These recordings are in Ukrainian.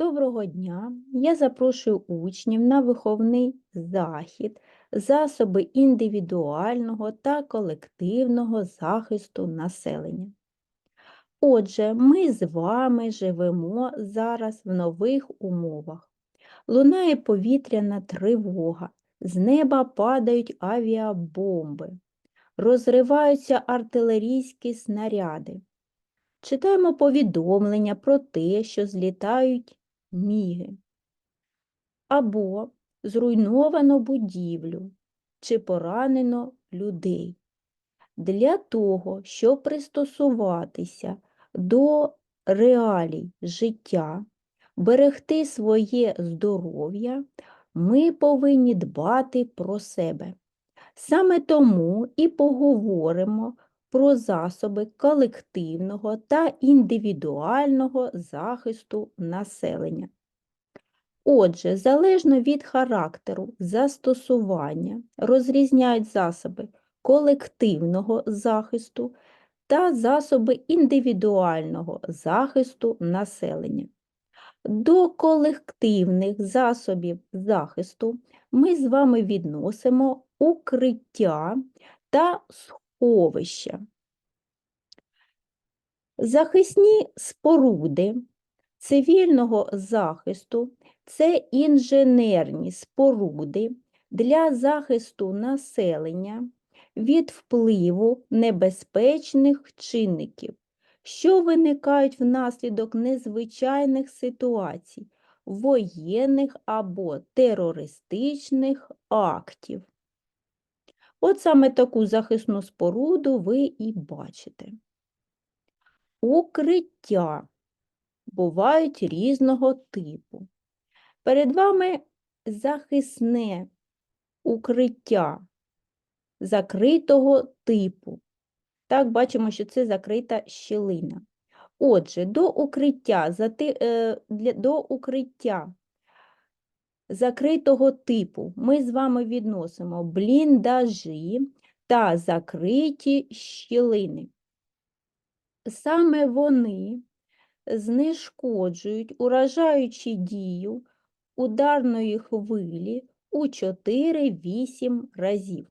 Доброго дня! Я запрошую учнів на виховний захід, засоби індивідуального та колективного захисту населення. Отже, ми з вами живемо зараз в нових умовах. Лунає повітряна тривога, з неба падають авіабомби, розриваються артилерійські снаряди. Читаємо повідомлення про те, що злітають міги. Або зруйновано будівлю чи поранено людей. Для того, щоб пристосуватися до реалій життя, берегти своє здоров'я, ми повинні дбати про себе. Саме тому і поговоримо про засоби колективного та індивідуального захисту населення. Отже, залежно від характеру застосування розрізняють засоби колективного захисту та засоби індивідуального захисту населення. До колективних засобів захисту ми з вами відносимо укриття та сховища. Захисні споруди цивільного захисту це інженерні споруди для захисту населення від впливу небезпечних чинників, що виникають внаслідок незвичайних ситуацій, воєнних або терористичних актів. От саме таку захисну споруду ви і бачите. Укриття бувають різного типу. Перед вами захисне укриття закритого типу. Так, бачимо, що це закрита щілина. Отже, до укриття, е, до укриття закритого типу ми з вами відносимо бліндажі та закриті щілини. Саме вони знешкоджують уражаючи дію ударної хвилі у 4-8 разів,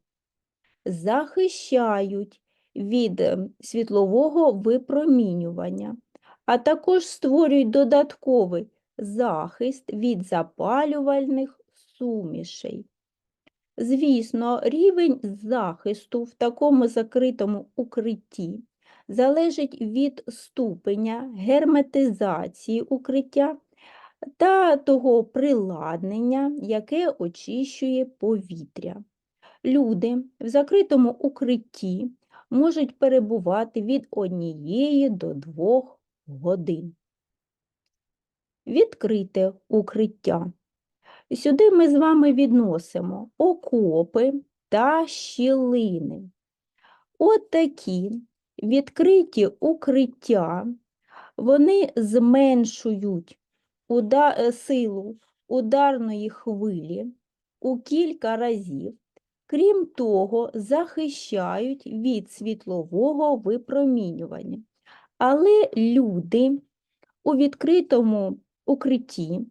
захищають від ем, світлового випромінювання, а також створюють додатковий захист від запалювальних сумішей. Звісно, рівень захисту в такому закритому укритті залежить від ступеня герметизації укриття та того приладнення, яке очищує повітря. Люди в закритому укритті можуть перебувати від однієї до двох годин відкрите укриття. Сюди ми з вами відносимо окопи та щілини. От такі відкриті укриття, вони зменшують е, силу ударної хвилі у кілька разів, крім того, захищають від світлового випромінювання. Але люди у відкритому укритті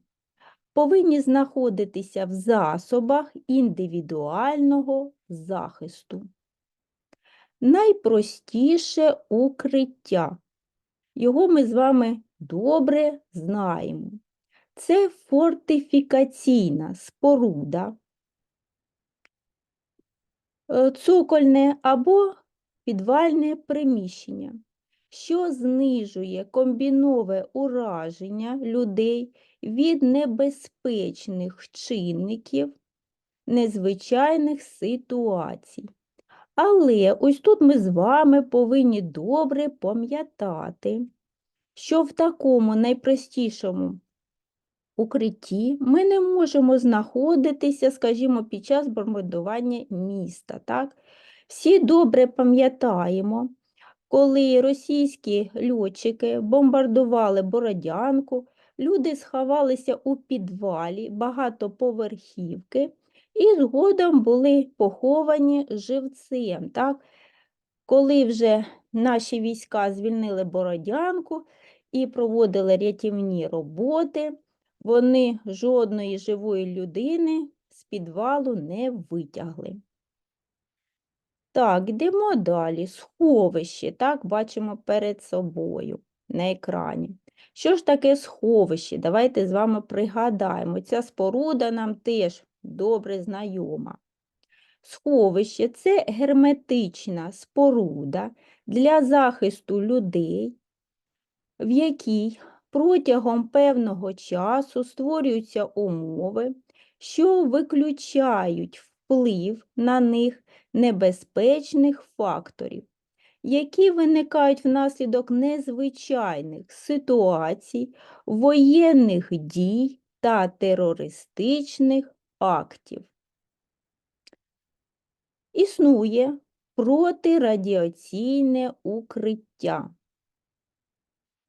повинні знаходитися в засобах індивідуального захисту. Найпростіше укриття. Його ми з вами добре знаємо. Це фортифікаційна споруда, е, цокольне або підвальне приміщення що знижує комбінове ураження людей від небезпечних чинників незвичайних ситуацій. Але ось тут ми з вами повинні добре пам'ятати, що в такому найпростішому укритті ми не можемо знаходитися, скажімо, під час бомбардування міста. Так? Всі добре пам'ятаємо, коли російські льотчики бомбардували Бородянку, люди сховалися у підвалі багатоповерхівки і згодом були поховані живцем. Так? Коли вже наші війська звільнили Бородянку і проводили рятівні роботи, вони жодної живої людини з підвалу не витягли. Так, йдемо далі. Сховище, так, бачимо перед собою на екрані. Що ж таке сховище? Давайте з вами пригадаємо. Ця споруда нам теж добре знайома. Сховище це герметична споруда для захисту людей, в якій протягом певного часу створюються умови, що виключають вплив на них небезпечних факторів, які виникають внаслідок незвичайних ситуацій, воєнних дій та терористичних актів. Існує протирадіаційне укриття.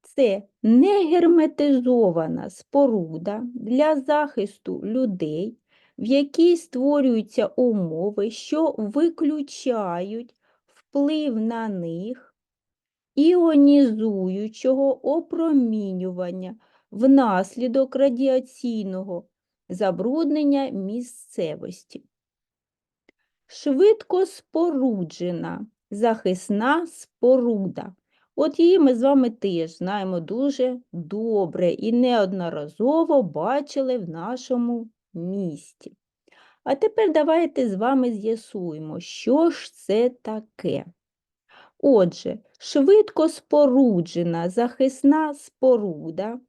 Це негерметизована споруда для захисту людей, в якій створюються умови, що виключають вплив на них іонізуючого опромінювання внаслідок радіаційного забруднення місцевості. Швидко споруджена захисна споруда. От її ми з вами теж знаємо дуже добре і неодноразово бачили в нашому місті. А тепер давайте з вами з'ясуємо, що ж це таке. Отже, швидко споруджена захисна споруда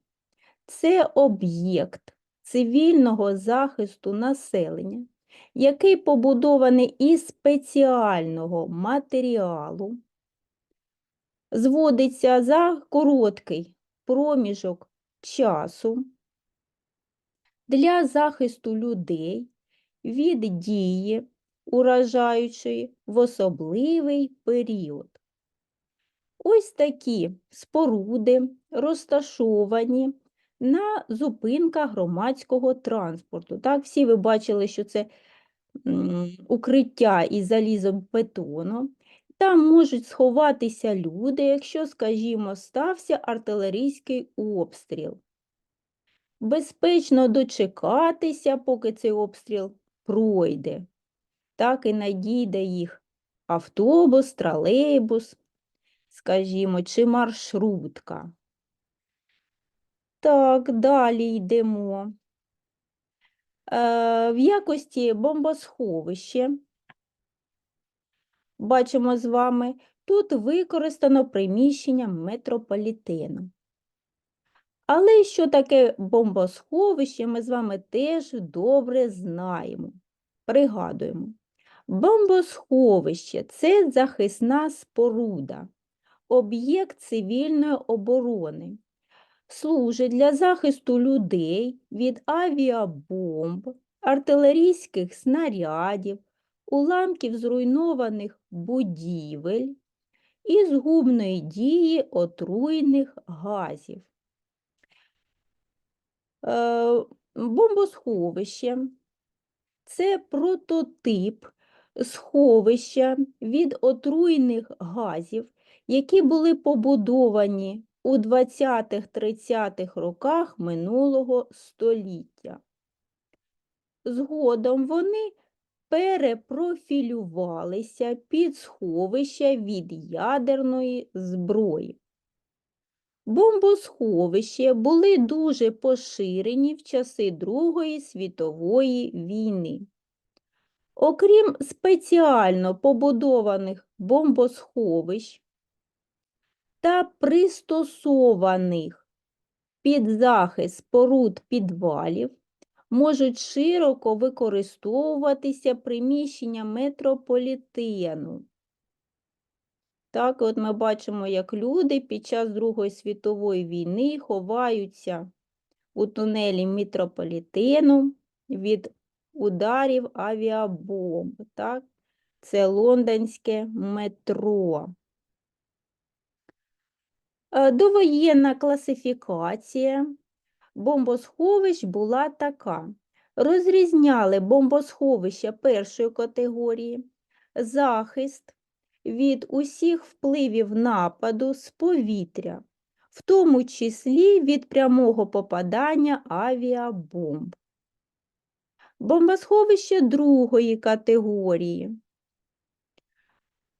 це об'єкт цивільного захисту населення, який побудований із спеціального матеріалу, зводиться за короткий проміжок часу для захисту людей від дії уражаючої в особливий період. Ось такі споруди розташовані на зупинках громадського транспорту. Так, всі ви бачили, що це укриття із залізобетону. Там можуть сховатися люди, якщо, скажімо, стався артилерійський обстріл. Безпечно дочекатися, поки цей обстріл пройде. Так і надійде їх автобус, тролейбус, скажімо, чи маршрутка. Так, далі йдемо. Е, в якості бомбосховище бачимо з вами, тут використано приміщення метрополітену. Але що таке бомбосховище, ми з вами теж добре знаємо. Пригадуємо. Бомбосховище це захисна споруда, об'єкт цивільної оборони. Служить для захисту людей від авіабомб, артилерійських снарядів, уламків зруйнованих будівель і згубної дії отруйних газів. Е, Бомбосховище це прототип сховища від отруйних газів, які були побудовані у 20-30-х роках минулого століття. Згодом вони перепрофілювалися під сховища від ядерної зброї. Бомбосховища були дуже поширені в часи Другої світової війни. Окрім спеціально побудованих бомбосховищ та пристосованих під захист споруд підвалів, можуть широко використовуватися приміщення метрополітену. Так, от ми бачимо, як люди під час Другої світової війни ховаються у тунелі метрополітену від ударів авіабомб. Так? Це лондонське метро. Е, Довоєнна класифікація бомбосховищ була така. Розрізняли бомбосховища першої категорії, захист від усіх впливів нападу з повітря, в тому числі від прямого попадання авіабомб. Бомбосховище другої категорії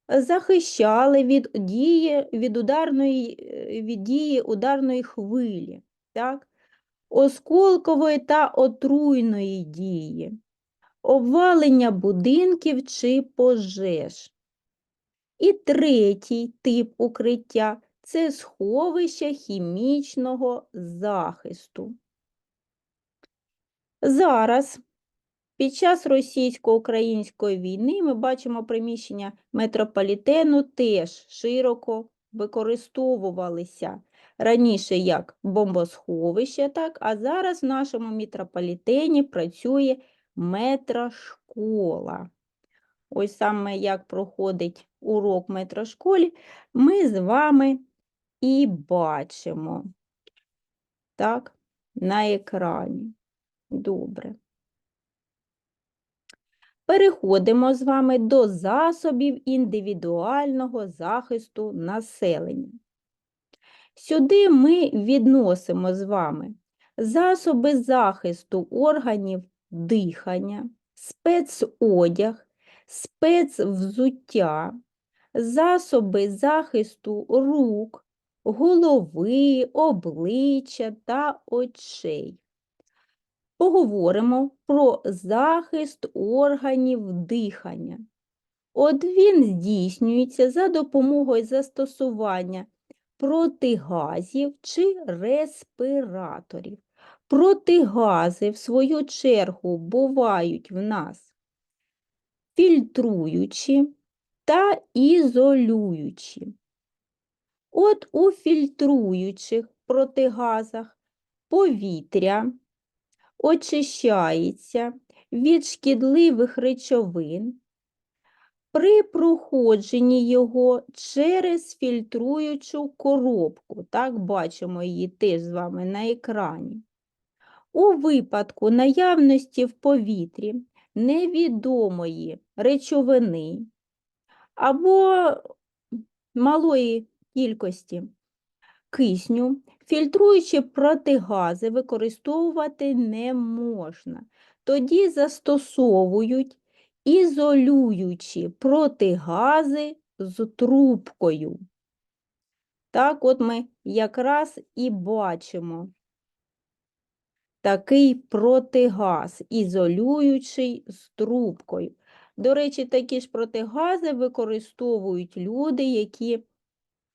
захищали від дії, від ударної, е, від дії ударної хвилі, так? осколкової та отруйної дії, обвалення будинків чи пожеж. І третій тип укриття це сховище хімічного захисту. Зараз під час російсько-української війни ми бачимо приміщення метрополітену теж широко використовувалися раніше як бомбосховище, так, а зараз в нашому метрополітені працює метрошкола. Ось саме як проходить урок в метрошколі, ми з вами і бачимо так, на екрані. Добре. Переходимо з вами до засобів індивідуального захисту населення. Сюди ми відносимо з вами засоби захисту органів дихання, спецодяг, спецвзуття, засоби захисту рук, голови, обличчя та очей. Поговоримо про захист органів дихання. От він здійснюється за допомогою застосування протигазів чи респіраторів. Протигази, в свою чергу, бувають в нас фільтруючі та ізолюючі. От у фільтруючих протигазах повітря очищається від шкідливих речовин при проходженні його через фільтруючу коробку. Так, бачимо її теж з вами на екрані. У випадку наявності в повітрі невідомої речовини або малої кількості кисню, фільтруючі протигази використовувати не можна. Тоді застосовують ізолюючі протигази з трубкою. Так от ми якраз і бачимо такий протигаз, ізолюючий з трубкою. До речі, такі ж протигази використовують люди, які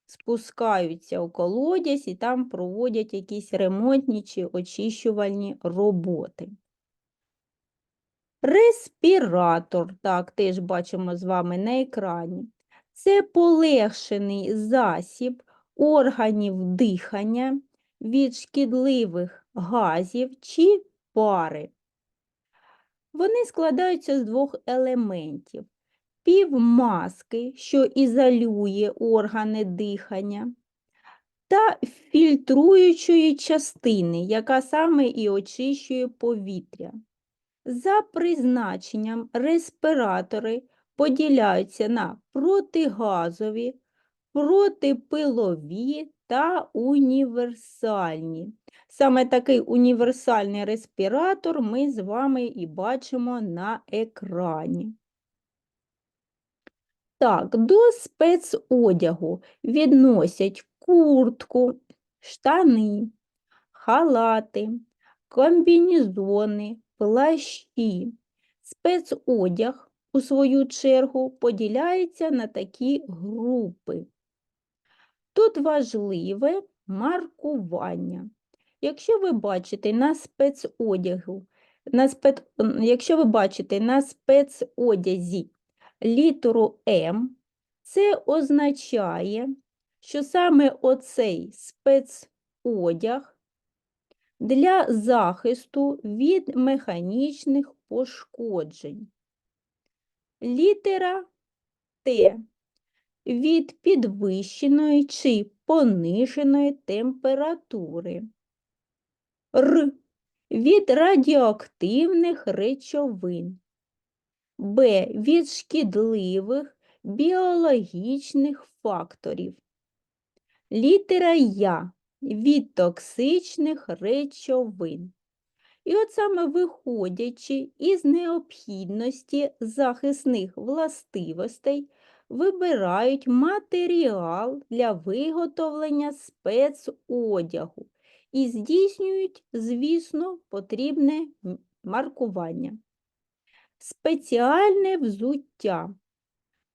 спускаються у колодязь і там проводять якісь ремонтні чи очищувальні роботи. Респіратор, так, теж бачимо з вами на екрані. Це полегшений засіб органів дихання від шкідливих газів чи пари. Вони складаються з двох елементів півмаски, що ізолює органи дихання, та фільтруючої частини, яка саме і очищує повітря. За призначенням респіратори поділяються на протигазові, протипилові та універсальні. Саме такий універсальний респіратор ми з вами і бачимо на екрані. Так, до спецодягу відносять куртку, штани, халати, комбінезони, плащі. Спецодяг, у свою чергу, поділяється на такі групи. Тут важливе маркування. Якщо ви бачите на спецодягу, на спец... якщо ви бачите на спецодязі літеру М, це означає, що саме оцей спецодяг для захисту від механічних пошкоджень. Літера Т від підвищеної чи пониженої температури. Р від радіоактивних речовин. Б. Від шкідливих біологічних факторів. Літера Я від токсичних речовин. І от саме виходячи із необхідності захисних властивостей, вибирають матеріал для виготовлення спецодягу і здійснюють, звісно, потрібне маркування. Спеціальне взуття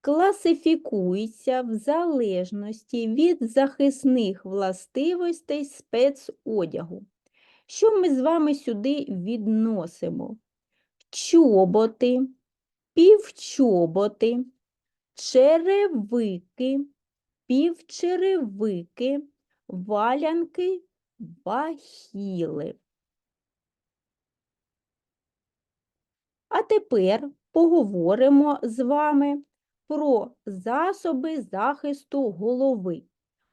класифікується в залежності від захисних властивостей спецодягу. Що ми з вами сюди відносимо? Чоботи, півчоботи, черевики, півчеревики, валянки, бахіли. А тепер поговоримо з вами про засоби захисту голови.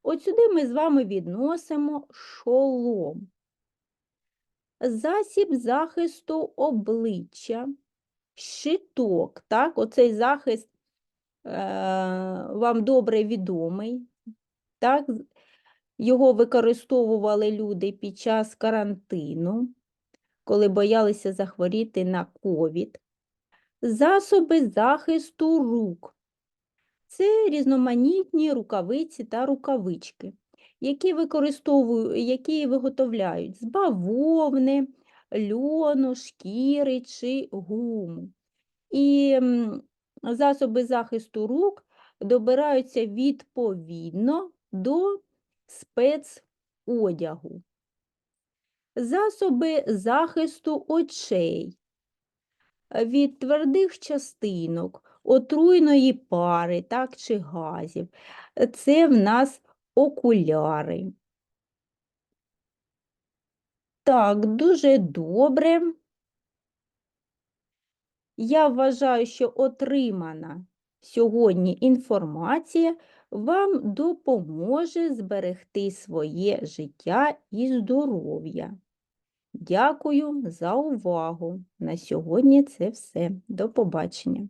От сюди ми з вами відносимо шолом. Засіб захисту обличчя, щиток, так, оцей захист е, вам добре відомий, так, його використовували люди під час карантину, коли боялися захворіти на ковід. Засоби захисту рук. Це різноманітні рукавиці та рукавички, які які виготовляють з бавовни, льону, шкіри чи гуму. І засоби захисту рук добираються відповідно до спецодягу. Засоби захисту очей від твердих частинок, отруйної пари так, чи газів. Це в нас окуляри. Так, дуже добре. Я вважаю, що отримана сьогодні інформація вам допоможе зберегти своє життя і здоров'я. Дякую за увагу. На сьогодні це все. До побачення.